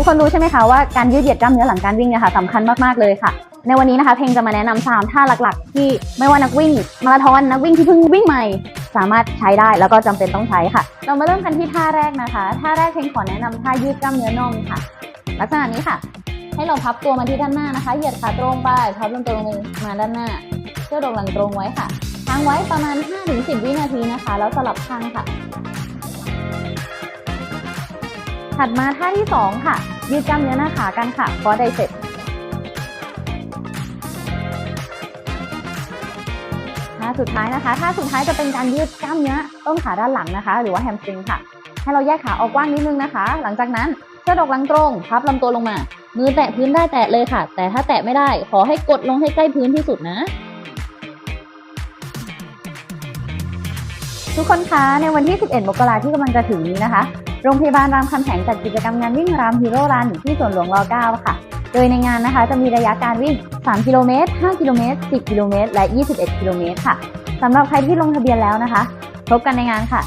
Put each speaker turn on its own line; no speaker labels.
ทุกคนรู้ใช่ไหมคะว่าการยืดเหยียดกล้ามเนื้อหลังการวิ่งเนี่ยค่ะสำคัญมากๆเลยค่ะ ในวันนี้นะคะเพลงจะมาแนะนำสามท่าหลักๆ ที่ไม่ว่านักวิ่งมาราธอนนักวิ่งที่เพิ่งวิ่งใหม่สามารถใช้ได้แล้วก็จำเป็นต้องใช้ค่ะ เรามาเริ่มกันที่ท่าแรกนะคะท่าแรกเพลงขอแนะนำท่ายืดกล้ามเนื้อน่องค่ะ ลักษณะนี้ค่ะ ให้เราพับตัวมาที่ด้านหน้านะคะ เหยียดขาตรงไปพับลำตัวลงมาด้านหน้าเพื่อดกหลังตรงไว้ค่ะค้างไว้ประมาณ 5-10 วินาทีนะคะ แล้วสลับข้างค่ะ ถัดมาท่าที่ 2 ค่ะ ยืดกล้ามเนื้อหน้าขากันค่ะฟอร์ไดเซ็ปท่าสุดท้ายนะคะท่าสุดท้ายจะเป็นการยืดกล้ามเนื้อต้นขาด้านหลังนะคะ หรือว่าแฮมสตริงค่ะ ให้เราแยกขาออกกว้างนิดนึงนะคะ หลังจากนั้นเชือกอกหลังตรงพับลำตัวลงมา มือแตะพื้นได้แตะเลยค่ะ แต่ถ้าแตะไม่ได้ขอให้กดลงให้ใกล้พื้นที่สุดนะทุกคนคะในวันที่ 11 มกราที่กำลังจะถึงนี้นะคะ โรงพยาบาลรามคำแหงจัดกิจกรรมงานวิ่งรามฮีโร่รันที่สวนหลวงร9ค่ะ โดยในงานนะคะจะมีระยะการวิ่ง 3 กิโลเมตร 5 กิโลเมตร 10 กิโลเมตร และ 21 กิโลเมตรค่ะสำหรับใครที่ลงทะเบียนแล้วนะคะ พบกันในงานค่ะ